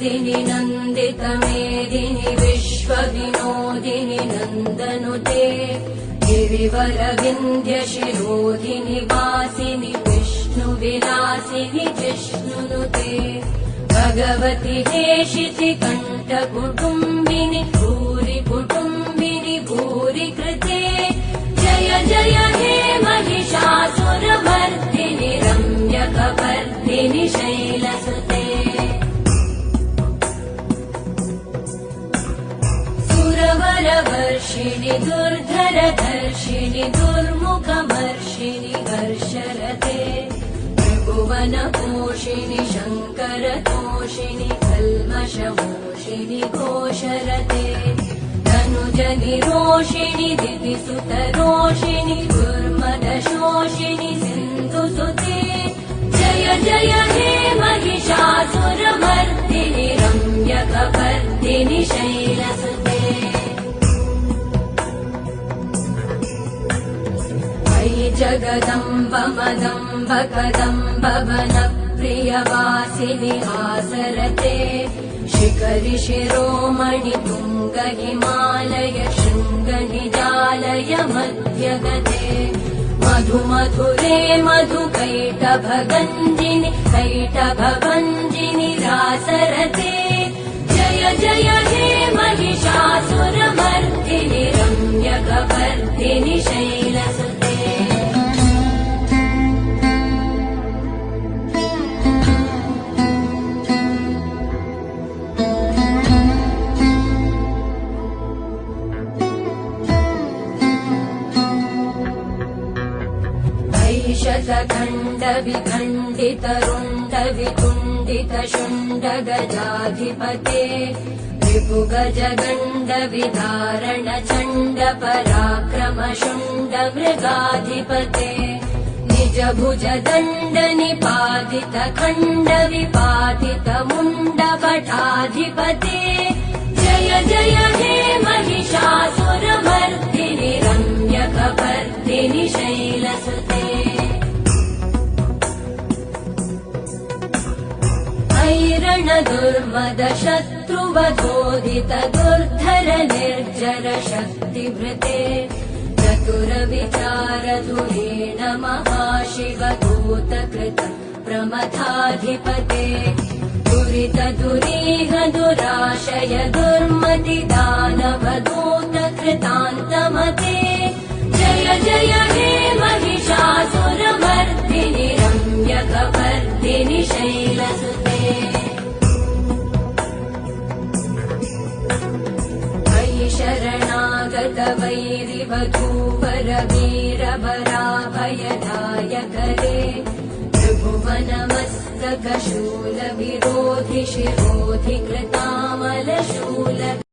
नन्दिनि नन्दितमेदिनि विश्वविनोदिनि नन्दनुते नन्दनुतेवरविन्द्यशिरोधिनि वासिनि विष्णुविलासिनि जिष्णुनुते भगवति हेशितिकण्ठ कण्ठकुटुम्बिनि भूरि कुटुम्बिनि भूरि कृते जय जय हे महिषासुरभर्धिनि रम्यकवर्धिनि शैलसुते सुरवरवर्षिणि दुर्धरधर्षिणि दुर्मुखमर्षिणि हर्षरते त्रिभुवनपोषिणि शङ्करतोषिणि कल्मषमोषिणि घोषरते तनुजनिरोषिणि दिविसुतरोषिणि दुर्मदशोषिणि सिन्धुसुते जय जय हे महिषासुरमर्दिनि रम्यकवर्दिनि शैलसुते अयि जगदम्ब मदम्ब कदम्ब वनप्रियवासिनि आसरते। शिखरि शिरोमणि तुङ्ग हिमालय शृङ्गनिजालय मध्यगते। मधु मधुरे मधु कैटभगञ्जिनि रासरते। जय जय हे महिषासुरमर्दिनि रम्यकवर्दिनि शैलसुते ऐशतखण्ड विखण्डित रुण्ड वितुण्डित शुण्ड गजाधिपते गण्ड विदारण चण्ड पराक्रम शुण्ड मृगाधिपते निज भुज दण्ड निपातित खण्ड विपातित मुण्ड भटाधिपते जय जय हे महिषासुरमर्दिनि रम्यकवर्दिनि शैलसुते ऐरण दुर्मद शत्रुवधोदित दुर्धर निर्जर शक्तिभृते चतुर विचार धुरेण महाशिव दूत कृत प्रमथाधिपते। दुरित दुरीह दुराशय दुर्मति दानव दूत कृतान्तमते जय जय हे महिषासुरमर्दिनि रम्यकवर्दिनि शैलसुते शरणागत वैरिवधूवर वीरवराभयदायकरे त्रिभुवनमस्तक शूल विरोधि शिरोधि कृतामल शूल